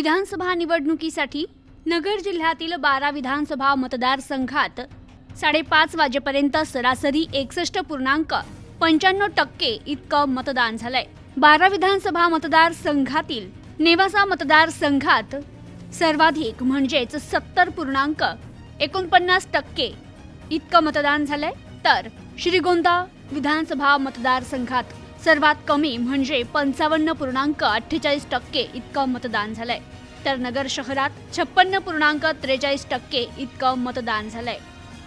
विधानसभा निवडणुकीसाठी नगर जिल्ह्यातील बारा विधानसभा मतदारसंघात साडेपाच वाजेपर्यंत सरासरी एकसष्ट पूर्णांक पंच्याण्णव टक्के इतकं मतदान झालंय. बारा विधानसभा मतदारसंघातील नेवासा मतदारसंघात सर्वाधिक म्हणजेच सत्तर पूर्णांक एकोणपन्नास टक्के इतकं मतदान झालंय. तर श्रीगोंदा विधानसभा मतदारसंघात सर्वात कमी म्हणजे पंचावन्न पूर्णांक अठ्ठेचाळीस टक्के इतकं मतदान झालंय. तर नगर शहरात छप्पन्न पूर्णांक त्रेचाळीस टक्के इतकं मतदान झालंय.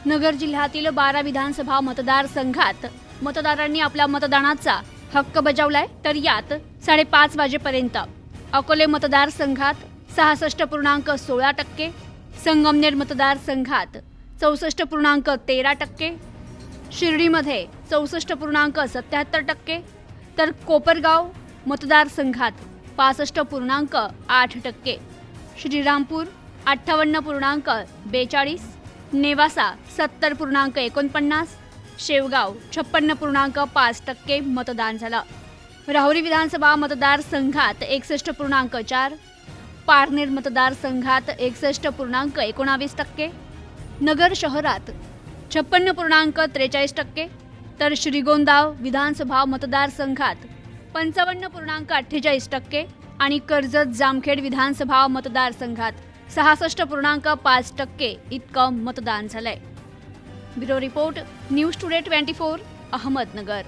नगर जिल्ह्यातील बारा विधानसभा मतदारसंघात मतदारांनी आपल्या मतदानाचा हक्क बजावलाय. तर यात साडेपाच वाजेपर्यंत अकोले मतदारसंघात सहासष्ट पूर्णांक सोळा टक्के संगमनेर मतदारसंघात चौसष्ट पूर्णांक तेरा टक्के शिर्डीमध्ये चौसष्ट पूर्णांक सत्याहत्तर टक्के तर कोपरगाव मतदारसंघात पासष्ट पूर्णांक आठ टक्के. श्रीरामपूर अठ्ठावन्न पूर्णांक बेचाळीस नेवासा सत्तर पूर्णांक एकोणपन्नास शेवगाव छप्पन्न पूर्णांक पाच टक्के मतदान झालं. राहुरी विधानसभा मतदारसंघात एकसष्ट पूर्णांक चार पारनेर मतदारसंघात एकसष्ट पूर्णांक एकोणावीस टक्के नगर शहरात छप्पन्न पूर्णांक त्रेचाळीस टक्के तर श्रीगोंदाव विधानसभा मतदारसंघात पंचावन्न पूर्णांक अठ्ठेचाळीस टक्के आणि कर्जत जामखेड विधानसभा मतदारसंघात सहासष्ट पूर्णांक पाच टक्के इतकं मतदान झालंय. Bureau report news today twenty four Ahmednagar.